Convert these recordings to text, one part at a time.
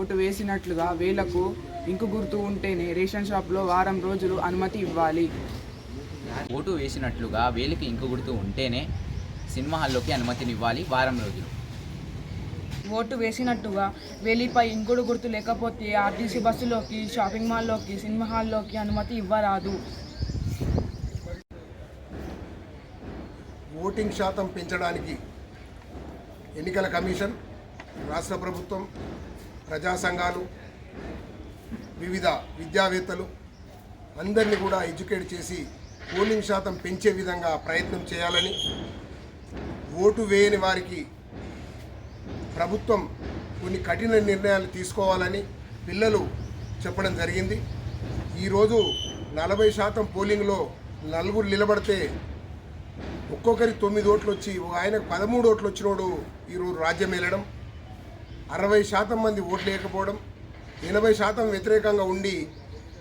Vote వేసినట్లుగా వేలకు ink గుర్తు ఉంటేనే రేషన్ షాప్లో వారం రోజులు అనుమతి ఇవ్వాలి. ఓటు వేసినట్లుగా వేలికి ఇంకు గుర్తు ఉంటేనే సినిమా హాల్లోకి అనుమతినివ్వాలి వారం రోజులు. ఓటు వేసినట్టుగా వేలిపై ఇంకుడు గుర్తు లేకపోతే ఆర్టీసీ బస్సులోకి షాపింగ్ మాల్లోకి సినిమా హాల్లోకి అనుమతి ఇవ్వరాదు. ఓటింగ్ శాతం పెంచడానికి ఎన్నికల కమిషన్ రాష్ట్ర ప్రభుత్వం ప్రజా సంఘాలు వివిధ విద్యావేత్తలు అందరినీ కూడా ఎడ్యుకేట్ చేసి పోలింగ్ శాతం పెంచే విధంగా ప్రయత్నం చేయాలని ఓటు వేయని వారికి ప్రభుత్వం కొన్ని కఠిన నిర్ణయాలు తీసుకోవాలని పిల్లలు చెప్పడం జరిగింది. ఈరోజు నలభై శాతం పోలింగ్లో నలుగురు నిలబడితే ఒక్కొక్కరికి తొమ్మిది ఓట్లు వచ్చి ఒక ఆయనకు పదమూడు ఓట్లు వచ్చినోడు ఈరోజు రాజ్యం వెళ్ళడం అరవై శాతం మంది ఓట్లు లేకపోవడం ఎనభై శాతం వ్యతిరేకంగా ఉండి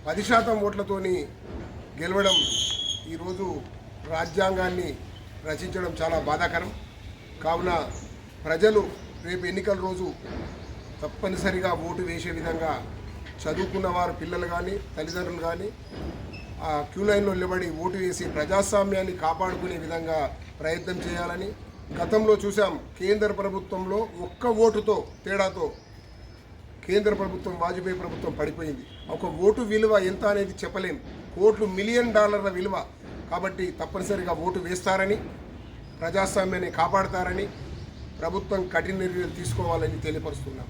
పది శాతం ఓట్లతోని గెలవడం ఈరోజు రాజ్యాంగాన్ని రచించడం చాలా బాధాకరం. కావున ప్రజలు రేపు ఎన్నికల రోజు తప్పనిసరిగా ఓటు వేసే విధంగా చదువుకున్న వారు పిల్లలు కానీ తల్లిదండ్రులు కానీ ఆ క్యూ లైన్లో నిలబడి ఓటు వేసి ప్రజాస్వామ్యాన్ని కాపాడుకునే విధంగా ప్రయత్నం చేయాలని గతంలో చూసాం కేంద్ర ప్రభుత్వంలో ఒక్క ఓటుతో తేడాతో కేంద్ర ప్రభుత్వం వాజ్పేయి ప్రభుత్వం పడిపోయింది. ఒక ఓటు విలువ ఎంత అనేది చెప్పలేం. కోట్లు మిలియన్ డాలర్ల విలువ. కాబట్టి తప్పనిసరిగా ఓటు వేస్తారని ప్రజాస్వామ్యాన్ని కాపాడతారని ప్రభుత్వం కఠిన నిర్ణయాలు తీసుకోవాలని తెలియపరుస్తున్నాం.